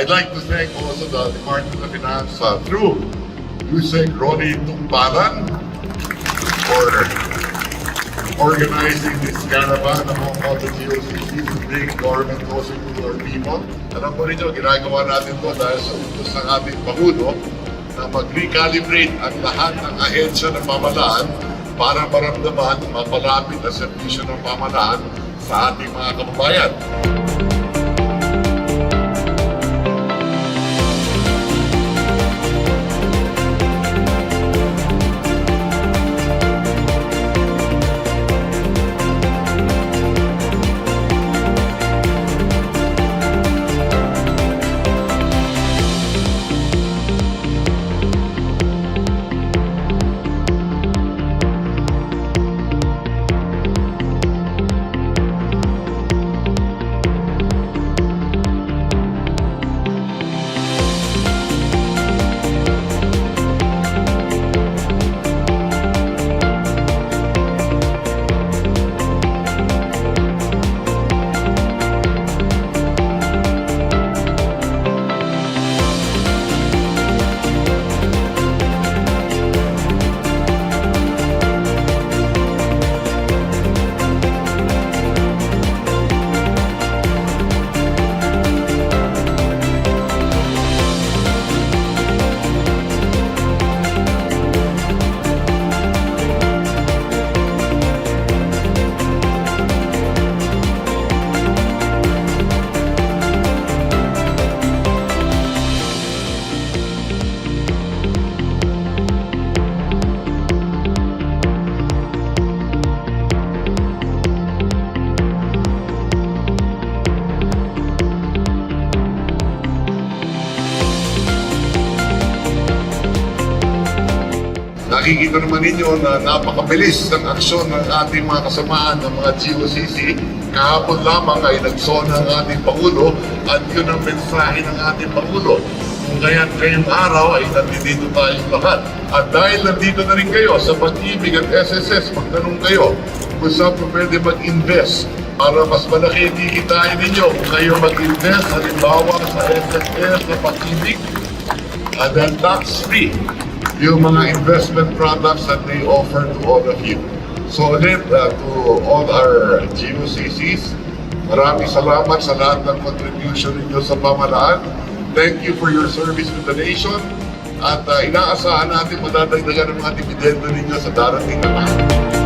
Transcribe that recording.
I'd like to thank also the Department of Finance uh, through Yusek Ronnie Tumbalan for organizing this caravan among all the GOCCs and bringing government closer to our people. Alam po ninyo, ginagawa natin to dahil sa utos ng ating Pangulo na mag-recalibrate ang lahat ng ahensya ng pamalaan para maramdaman, mapalapit ang servisyo ng pamalaan sa ating mga kababayan. Nakikita naman ninyo na napakabilis ng aksyon ng ating mga kasamaan ng mga GOCC. Kahapon lamang ay nagsona ang ating Pangulo at yun ang mensahe ng ating Pangulo. Kung kaya ngayong araw ay nandito tayong lahat. At dahil nandito na rin kayo sa pag-ibig at SSS, magtanong kayo kung saan po pwede mag-invest para mas malaki kikitain ninyo kung kayo mag-invest halimbawa sa SSS sa pag-ibig and then tax-free yung mga investment products that they offer to all of you. So ulit, uh, to all our GOCCs, maraming salamat sa lahat ng contribution ninyo sa pamalaan. Thank you for your service to the nation. At uh, inaasahan natin madadagdagan ng mga dividendo ninyo sa darating na taon.